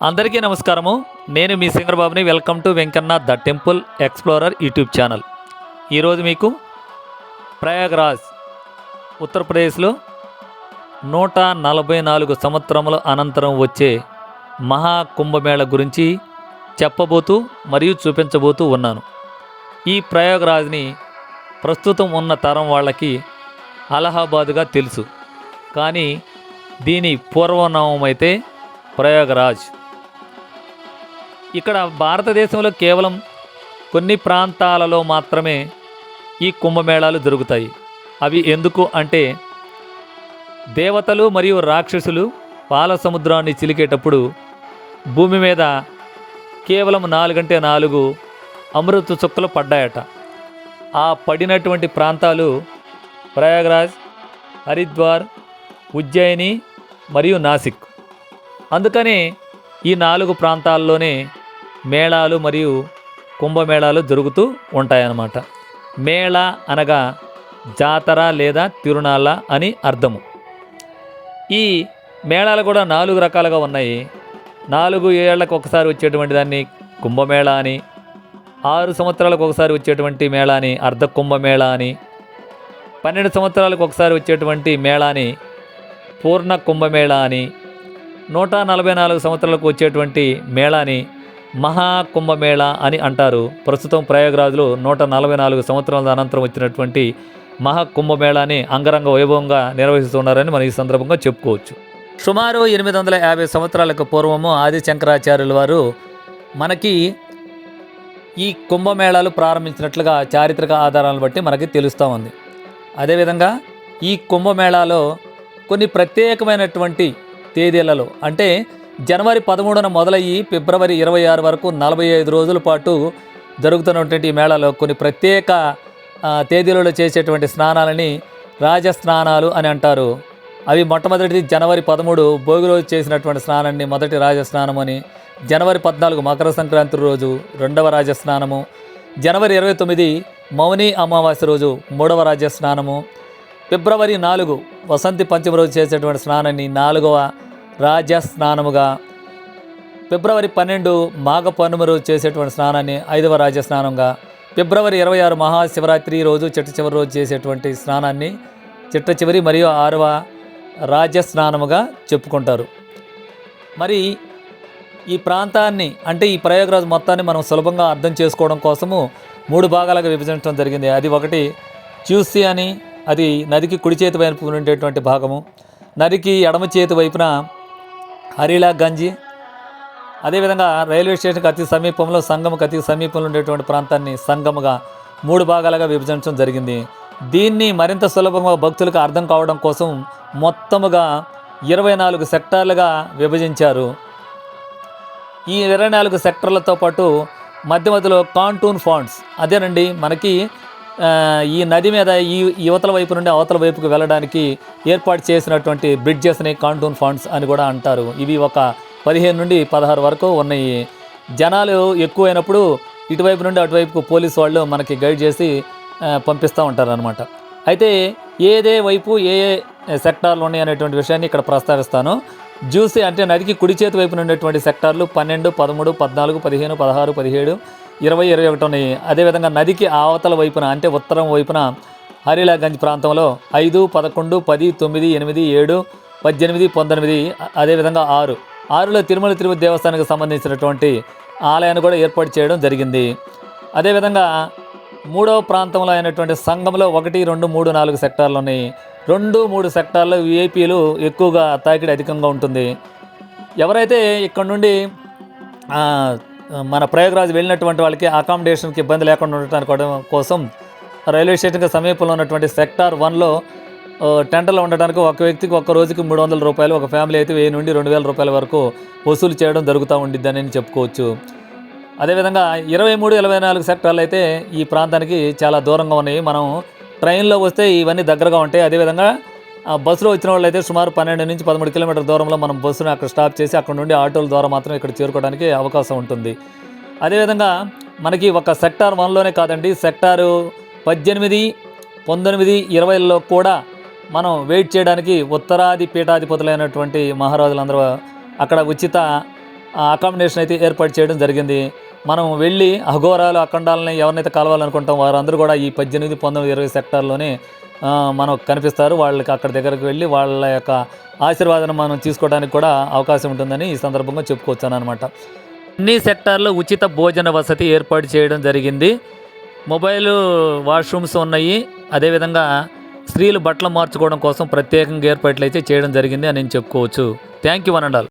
అందరికీ నమస్కారము. నేను మీ సింగర్బాబుని welcome to Venkanna the temple explorer YouTube channel. ఈరోజు మీకు ప్రయాగ్రాజ్ ఉత్తరప్రదేశ్లో నూట నలభై నాలుగు సంవత్సరముల అనంతరం వచ్చే మహా కుంభమేళ గురించి చెప్పబోతూ మరియు చూపించబోతూ ఉన్నాను. ఈ ప్రయాగ్రాజ్ని ప్రస్తుతం ఉన్న తరం వాళ్ళకి అలహాబాదుగా తెలుసు. కానీ దీని పూర్వనామం అయితే ప్రయాగరాజ్. ఇక్కడ భారతదేశంలో కేవలం కొన్ని ప్రాంతాలలో మాత్రమే ఈ కుంభమేళాలు జరుగుతాయి. అవి ఎందుకు అంటే దేవతలు మరియు రాక్షసులు పాల సముద్రాన్ని చిలికేటప్పుడు భూమి మీద కేవలం నాలుగంటే నాలుగు అమృత చుక్కలు పడ్డాయట. ఆ పడినటువంటి ప్రాంతాలు ప్రయాగరాజ్ హరిద్వార్ ఉజ్జయిని మరియు నాసిక్. అందుకనే ఈ నాలుగు ప్రాంతాల్లోనే మేళాలు మరియు కుంభమేళాలు జరుగుతూ ఉంటాయన్నమాట. మేళ అనగా జాతర లేదా తిరునాళ్ళ అని అర్థము. ఈ మేళాలు కూడా నాలుగు రకాలుగా ఉన్నాయి. నాలుగు ఏళ్ళకు ఒకసారి వచ్చేటువంటి దాన్ని కుంభమేళ అని ఆరు సంవత్సరాలకు ఒకసారి వచ్చేటువంటి మేళాని అర్ధ కుంభమేళ అని పన్నెండు సంవత్సరాలకు ఒకసారి వచ్చేటువంటి మేళాని పూర్ణ కుంభమేళ అని నూట నలభై నాలుగు సంవత్సరాలకు వచ్చేటువంటి మేళాని మహాకుంభమేళ అని అంటారు. ప్రస్తుతం ప్రయాగరాజులో నూట నలభై నాలుగు సంవత్సరాల అనంతరం వచ్చినటువంటి మహా కుంభమేళాని అంగరంగ వైభవంగా నిర్వహిస్తున్నారని మనం ఈ సందర్భంగా చెప్పుకోవచ్చు. సుమారు ఎనిమిది వందల యాభై సంవత్సరాలకు పూర్వము ఆది శంకరాచార్యుల వారు మనకి ఈ కుంభమేళాలు ప్రారంభించినట్లుగా చారిత్రక ఆధారాలను బట్టి మనకి తెలుస్తూ ఉంది. అదేవిధంగా ఈ కుంభమేళాలో కొన్ని ప్రత్యేకమైనటువంటి తేదీలలో. అంటే జనవరి పదమూడున మొదలయ్యి ఫిబ్రవరి ఇరవై ఆరు వరకు నలభై ఐదు రోజుల పాటు జరుగుతున్నటువంటి ఈ మేళాలో కొన్ని ప్రత్యేక తేదీలలో చేసేటువంటి స్నానాలని రాజస్నానాలు అని అంటారు. అవి మొట్టమొదటిది జనవరి పదమూడు భోగి రోజు చేసినటువంటి స్నానాన్ని మొదటి రాజస్నానం అని జనవరి పద్నాలుగు మకర సంక్రాంతి రోజు రెండవ రాజస్నానము జనవరి ఇరవై తొమ్మిది మౌని అమావాస్య రోజు మూడవ రాజస్నానము ఫిబ్రవరి నాలుగు వసంతి పంచమి రోజు చేసేటువంటి స్నానాన్ని నాలుగవ రాజ స్నానముగా ఫిబ్రవరి పన్నెండు మాఘ పౌర్ణమి రోజు చేసేటువంటి స్నానాన్ని ఐదవ రాజ స్నానంగా ఫిబ్రవరి ఇరవై ఆరు మహాశివరాత్రి రోజు చిట్ట చివరి రోజు చేసేటువంటి స్నానాన్ని చిట్ట చివరి మరియు ఆరవ రాజ స్నానముగా చెప్పుకుంటారు. మరి ఈ ప్రాంతాన్ని అంటే ఈ ప్రయోగరాజు మొత్తాన్ని మనం సులభంగా అర్థం చేసుకోవడం కోసము మూడు భాగాలుగా విభజించడం జరిగింది. అది ఒకటి చూసి అని అది నదికి కుడి చేతి వైపు ఉండేటువంటి భాగము. నదికి ఎడమ చేతి వైపున హరిలా గంజి. అదేవిధంగా రైల్వే స్టేషన్కి అతి సమీపంలో సంగమకు అతి సమీపంలో ఉండేటువంటి ప్రాంతాన్ని సంగముగా మూడు భాగాలుగా విభజించడం జరిగింది. దీన్ని మరింత సులభంగా భక్తులకు అర్థం కావడం కోసం మొత్తముగా ఇరవై నాలుగు సెక్టార్లుగా విభజించారు. ఈ ఇరవై నాలుగు సెక్టర్లతో పాటు మధ్య మధ్యలో కాంటూన్ ఫాండ్స్. అదేనండి మనకి ఈ నది మీద ఈ యువతల వైపు నుండి అవతల వైపుకు వెళ్ళడానికి ఏర్పాటు చేసినటువంటి బ్రిడ్జెస్ని కాంటూన్ ఫాండ్స్ అని కూడా అంటారు. ఇవి ఒక పదిహేను నుండి పదహారు వరకు ఉన్నాయి. జనాలు ఎక్కువైనప్పుడు ఇటువైపు నుండి అటువైపుకు పోలీసు వాళ్ళు మనకి గైడ్ చేసి పంపిస్తూ ఉంటారు అనమాట అయితే ఏదే వైపు ఏ ఏ సెక్టార్లు ఉన్నాయి అనేటువంటి విషయాన్ని ఇక్కడ ప్రస్తావిస్తాను. జ్యూసీ అంటే నదికి కుడి చేతి వైపు ఉండేటువంటి సెక్టార్లు పన్నెండు పదమూడు పద్నాలుగు పదిహేను పదహారు పదిహేడు ఇరవై ఇరవై ఒకటి ఉన్నాయి అదేవిధంగా నదికి ఆవతల వైపున అంటే ఉత్తరం వైపున హరిలాగంజ్ ప్రాంతంలో ఐదు పదకొండు పది తొమ్మిది ఎనిమిది ఏడు పద్దెనిమిది పంతొమ్మిది అదేవిధంగా ఆరు. ఆరులో తిరుమల తిరుపతి దేవస్థానానికి సంబంధించినటువంటి ఆలయాన్ని కూడా ఏర్పాటు చేయడం జరిగింది. అదేవిధంగా మూడవ ప్రాంతంలో అయినటువంటి సంఘంలో ఒకటి రెండు మూడు నాలుగు సెక్టార్లు ఉన్నాయి. రెండు మూడు సెక్టార్లో విఐపీలు ఎక్కువగా తాకిడి అధికంగా ఉంటుంది. ఎవరైతే ఇక్కడ నుండి మన ప్రయాగరాజ్ వెళ్ళినటువంటి వాళ్ళకి అకామిడేషన్కి ఇబ్బంది లేకుండా ఉండటానికి కోసం రైల్వే స్టేషన్కి సమీపంలో ఉన్నటువంటి సెక్టార్ వన్లో టెండర్లో ఉండడానికి ఒక వ్యక్తికి ఒక రోజుకి మూడు వందల రూపాయలు ఒక ఫ్యామిలీ అయితే వెయ్యి నుండి రెండు వేల రూపాయల వరకు వసూలు చేయడం జరుగుతూ ఉండిద్దని అని చెప్పుకోవచ్చు. అదేవిధంగా ఇరవై మూడు ఇరవై నాలుగు సెక్టార్లు అయితే ఈ ప్రాంతానికి చాలా దూరంగా ఉన్నాయి. మనం ట్రైన్లో వస్తే ఇవన్నీ దగ్గరగా ఉంటాయి. అదేవిధంగా బస్సులో వచ్చిన వాళ్ళు అయితే సుమారు పన్నెండు నుంచి పదమూడు కిలోమీటర్ల దూరంలో మనం బస్సును అక్కడ స్టాప్ చేసి అక్కడ నుండి ఆటోల ద్వారా మాత్రం ఇక్కడ చేరుకోవడానికి అవకాశం ఉంటుంది. అదేవిధంగా మనకి ఒక సెక్టార్ వన్లోనే కాదండి సెక్టారు పద్దెనిమిది పంతొమ్మిది ఇరవైలో కూడా మనం వెయిట్ చేయడానికి ఉత్తరాది పీఠాధిపతులైనటువంటి మహారాజులందరూ అక్కడ ఉచిత అకామిడేషన్ అయితే ఏర్పాటు చేయడం జరిగింది. మనం వెళ్ళి అఘోరాలు అఖండాలని ఎవరినైతే కలవాలనుకుంటాం వారందరూ కూడా ఈ పద్దెనిమిది పంతొమ్మిది ఇరవై సెక్టార్లోనే మనకు కనిపిస్తారు. వాళ్ళకి అక్కడ దగ్గరకు వెళ్ళి వాళ్ళ యొక్క ఆశీర్వాదం మనం తీసుకోవడానికి కూడా అవకాశం ఉంటుందని ఈ సందర్భంగా చెప్పుకోవచ్చాను అనమాట అన్ని సెక్టార్లో ఉచిత భోజన వసతి ఏర్పాటు చేయడం జరిగింది. మొబైల్ వాష్రూమ్స్ ఉన్నాయి. అదేవిధంగా స్త్రీలు బట్టలు మార్చుకోవడం కోసం ప్రత్యేకంగా ఏర్పాట్లు అయితే చేయడం జరిగింది అని నేను చెప్పుకోవచ్చు. Thank you one and all.